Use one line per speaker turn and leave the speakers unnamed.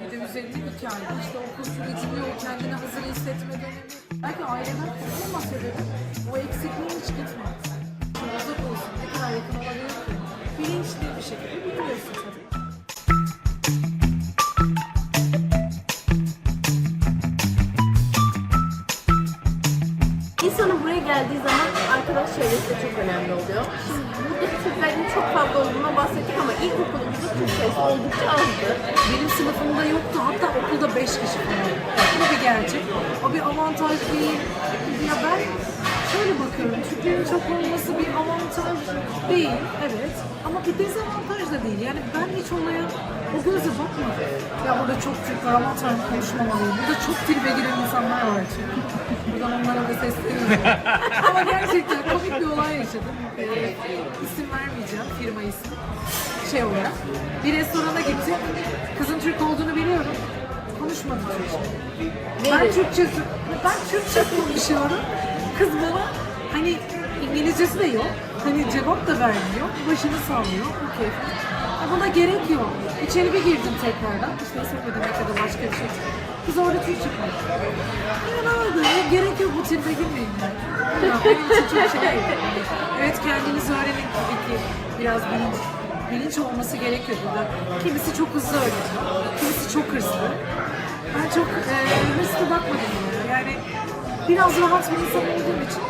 Bir de üzerinde iki ayda işte okul sürecinde o kendini hazır hissetme dönemi. Belki aileden kurtulma sebebi o eksikliğin hiç gitmez. Uzak olsun ne kadar yakın olabilir ki? Bilinçli bir şekilde biliyorsun tabii.
Buraya geldiği zaman arkadaş çevresi de çok önemli oluyor. Şimdi burada Türklerin çok fazla olduğuna bahsettik ama ilkokulumuzda Türk sayısı oldukça azdı.
Benim sınıfımda yoktu. Hatta okulda beş kişi falan. Bu bir gerçek. O bir avantaj değil. Ya ben şöyle bakıyorum. Türklerin çok olması bir avantaj değil. Evet. Ama bir dezavantaj da değil. Yani ben hiç olaya o gözle bakmadım. Ya burada çok Türk var aman tanrım konuşmamalıyım. Burada çok tribe giren insanlar var çünkü. Buradan onlara da sesleniyorum. Ama gerçekten komik bir olay yaşadım. Ee, isim vermeyeceğim. Firma ismi şey olarak. Bir restorana gittik. Kızın Türk olduğunu biliyorum. Konuşmadı Türkçe. Ben? Türkçe, ben Türkçe konuşuyorum. Kız bana İngilizcesi de yok. Hani cevap da vermiyor. Başını sallıyor. Okey. Buna gerek yok. İçeri bir girdim tekrardan. İşte ödemek ya da başka bir şey. Kız orada Türkçe konuşuyor. Oldu? Ya gerek yok bu tribe girmeyin şey. Evet kendiniz öğrenin tabii ki. Biraz bilinç, bilinç olması gerekiyor burada. Kimisi çok hızlı öğreniyor. Kimisi çok hırslı. Ben çok e, hırslı bakmadım. Yani biraz rahat bir insan olduğum için